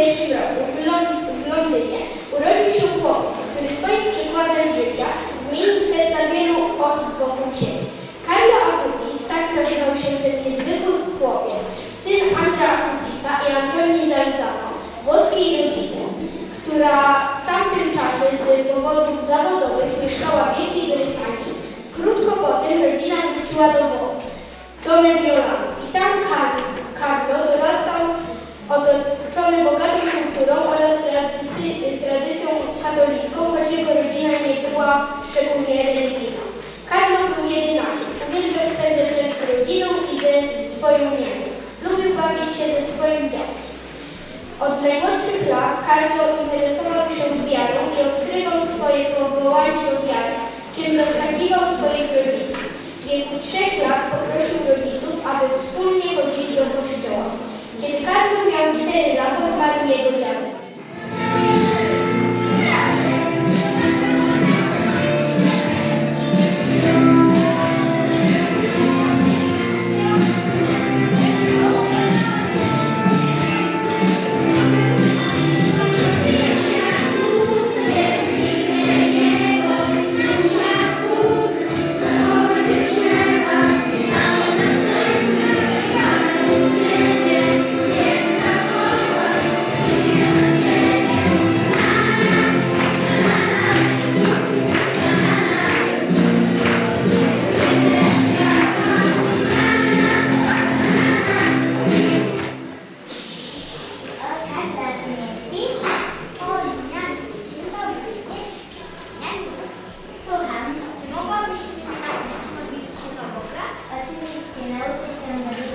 10. Senhor, porque o amor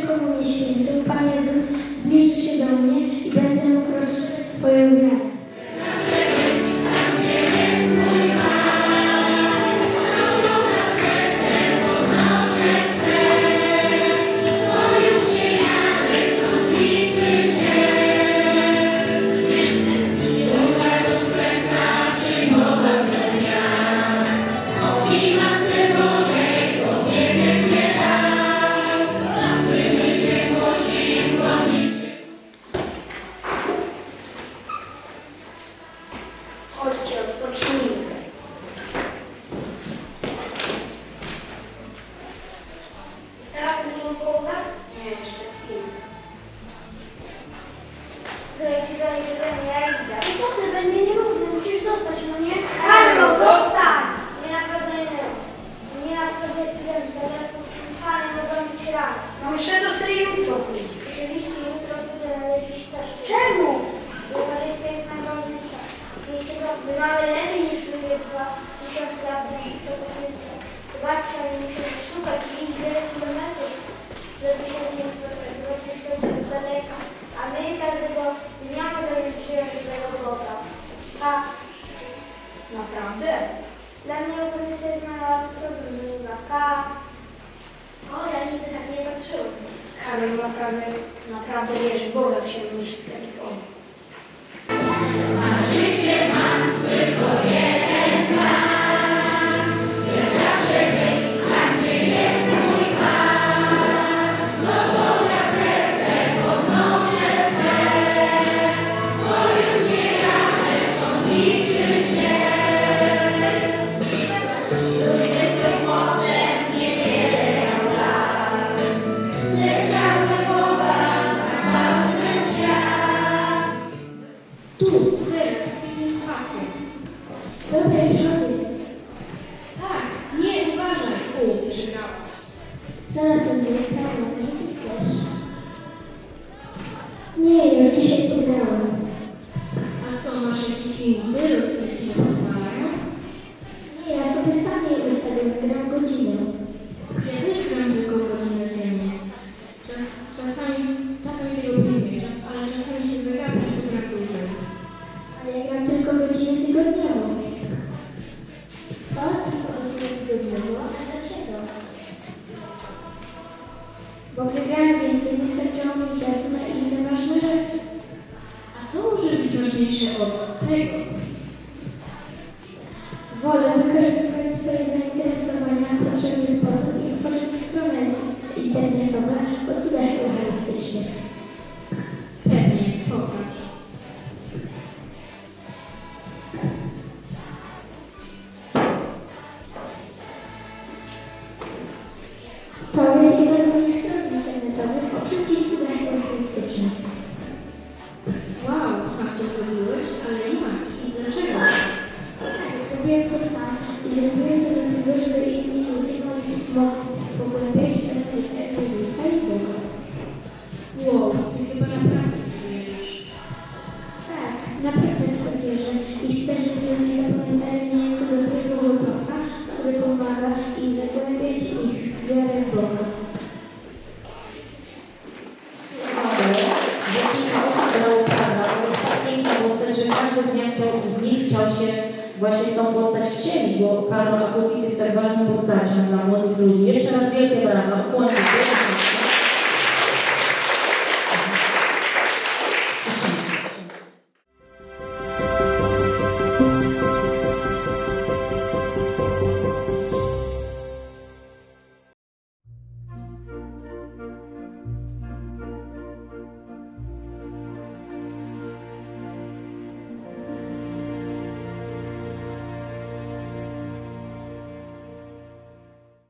rzekomo mnie Pan Jezus, zmierzy się do mnie odbywały lepiej niż ludzie dwa tysiące lat temu. Zobaczcie, ale szukać i kilometrów, żeby się z nim spotkać, bo z daleka. A my każdego dnia możemy przyjąć tego Boga. A naprawdę? Dla mnie okolicę znalazł sobie druga O, ja nigdy tak nie patrzyłam. Naprawdę, naprawdę wierzy Boga, jak się myśli takich. Зрозумів, правильно, теж. Ні, pisze od w cień, bo Karol Apopis jest tak ważną postacią dla młodych ludzi. Jeszcze raz wielkie brawa, ukłonę się.